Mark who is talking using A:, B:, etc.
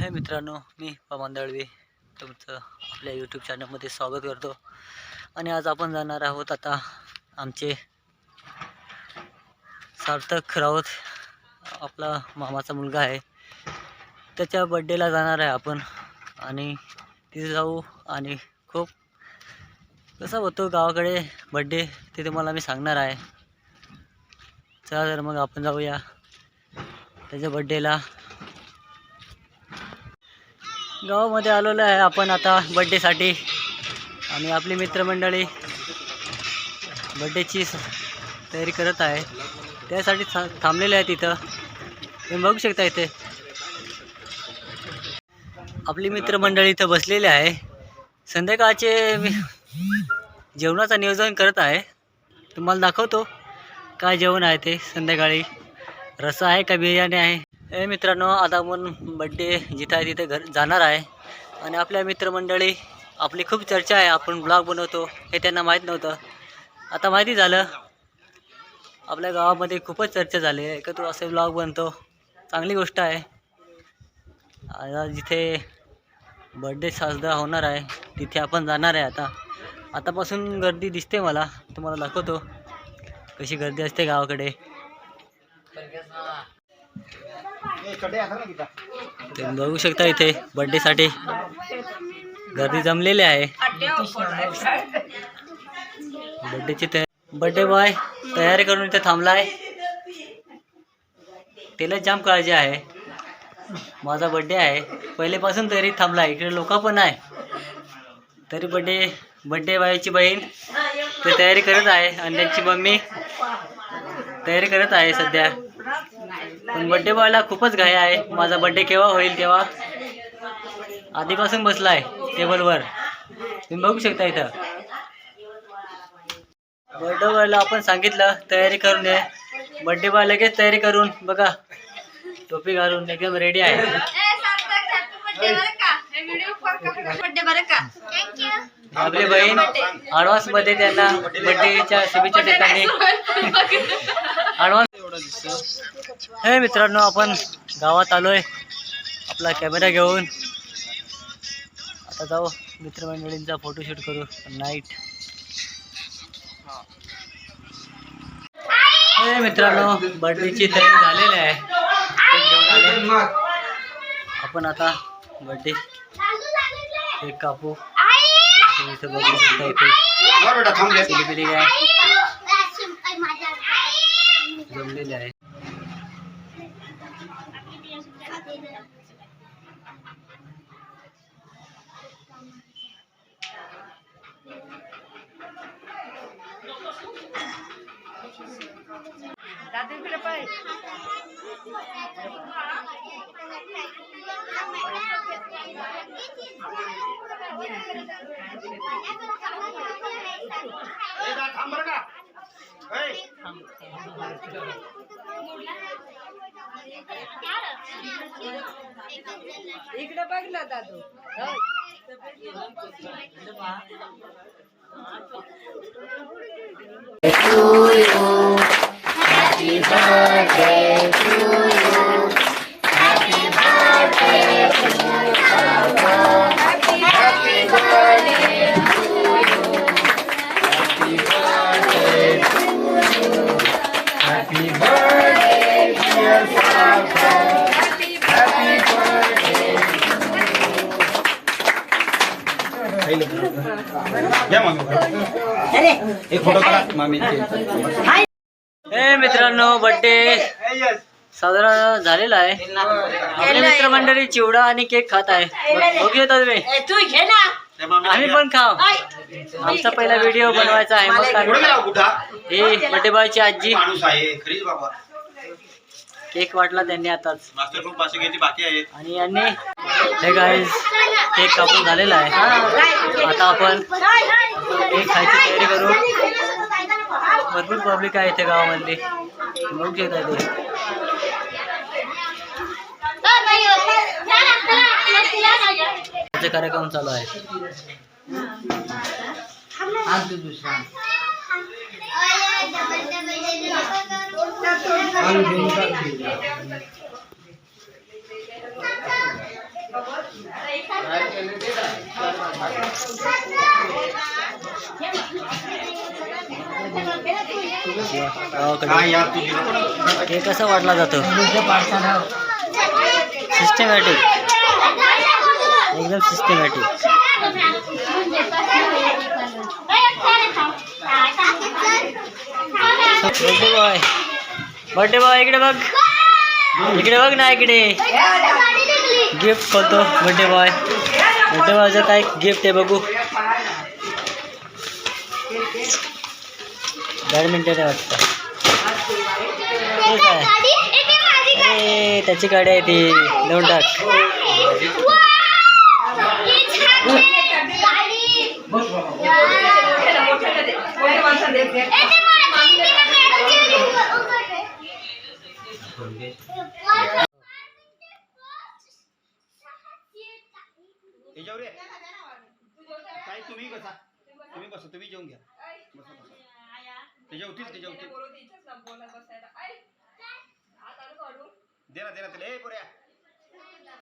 A: हे मित्रांनो मी पवन दळवी तुमचं आपल्या यूट्यूब चॅनलमध्ये स्वागत करतो. आणि आज आपण जाणार आहोत आता आमचे सार्थक राऊत आपला मामाचा मुलगा आहे. त्याच्या बड्डेला जाणार आहे आपण. आणि तिथे जाऊ आणि खूप कसा होतो गावाकडे बड्डे ते तुम्हाला मी सांगणार आहे. चला तर मग आपण जाऊया. त्याच्या बड्डेला गावामध्ये आलेलो आहे आपण आता बड्डेसाठी. आणि आपली मित्रमंडळी बड्डेची स- तयारी करत आहे. त्यासाठी था थांबलेले आहे तिथं. तुम्ही बघू शकता इथे. आपली मित्रमंडळी इथं बसलेली आहे. संध्याकाळचे मी जेवणाचं नियोजन करत आहे. तुम्हाला दाखवतो काय जेवण आहे ते. संध्याकाळी रस्सा आहे का बिर्याणी आहे? हे मित्रांनो आता आपण बड्डे जिथं आहे तिथे घर जाणार आहे. आणि आपल्या मित्रमंडळी आपली खूप चर्चा आहे. आपण ब्लॉग बनवतो. हे त्यांना माहीत नव्हतं. आता माहिती झालं आपल्या गावामध्ये खूपच चर्चा झाली आहे. का तू असे ब्लॉग बनतो. चांगली गोष्ट आहे. आता जिथे बड्डे साजरा होणार आहे तिथे आपण जाणार आहे आता. आतापासून गर्दी दिसते मला. तुम्हाला दाखवतो. कशी गर्दी असते गावाकडे. तुम्ही बघू शकता इथे बड्डेसाठी. गर्दी जमलेली आहे. बड्डेची तयारी बड्डे बॉय तयारी करून इथे थांबलाय. त्याला जाम काळजी आहे. माझा बड्डे आहे. पहिलेपासून तरी थांबला इकडे लोक पण आहे. तरी बड्डे बड्डे बायची बहीण ते तयारी करत आहे. आणि त्यांची मम्मी तयारी करत आहे सध्या. पण बड्डे बॉयला खूपच घाई आहे. माझा बड्डे केव्हा होईल तेव्हा? आधीपासून बसला आहे टेबलवर तुम्ही बघू शकता इथं. बर्थडे बॉयला आपण सांगितलं तयारी करून ये बर्थडे बॉय लगेच तयारी करून बघा. टोपी घालून एकदम रेडी आहे. आपली बहीण ॲडव्हान्समध्ये त्यांना बर्थडेच्या शुभेच्छा देताना. ॲडव्हान्स हे मित्रांनो आपण गावात आलोय. आपला कॅमेरा घेऊन. आता जाऊ. मित्रमंडळींचा फोटोशूट करू. नाईट हे मित्रांनो बर्थडेची तयारी झालेली आहे. आपण आता बर्थडे केक कापू. इथे बघू शकता इथे. आहे. जमलेली आहे
B: इकडे बघ ना दादू.
C: एक फोटो काढा मामीचे
A: हे मित्रांनो बर्थडे साजरा झालेला आहे. आपले मित्रमंडळी चिवडा आणि केक खात आहे.
B: घे ना.
A: आम्ही पण खाऊ. आमचा पहिला व्हिडिओ बनवायचा आहे. मग काय? ही बॉयची आजी.
C: माणूस आहे. खरीच बाबा.
A: केक वाटला त्यांनी आताच.
C: बाकी आहे
A: आणि यांनी हे गाईज केक कापून झालेला आहे. आता आपण केक खायची तयारी करू. भरपूर पब्लिक आहे इथे गावामधली. बघू शकता ते त्याचे कार्यक्रम चालू आहे. गावाकडे
C: काय यार तुझी नको
A: हे कसं वाटला जातो? सिस्टमॅटिक एकदम systematic birthday boy birthday boy इकडे बघ. इकडे बघ ना इकडे. गिफ्ट खोलतो बर्थडे बॉय बर्थडे बॉयचं काय गिफ्ट आहे बघू. बॅडमिंटन आहे. वाटतं त्याची गाडी आहे ती. देऊन टाक
C: त्याच्यावर ये. काय तुम्ही बसा. तुम्ही बसा तुम्ही जेवून घ्या. बसा बसा. त्याच्या होतील त्याच्या होतील दे ना दे ना त्याला. ए पोऱ्या.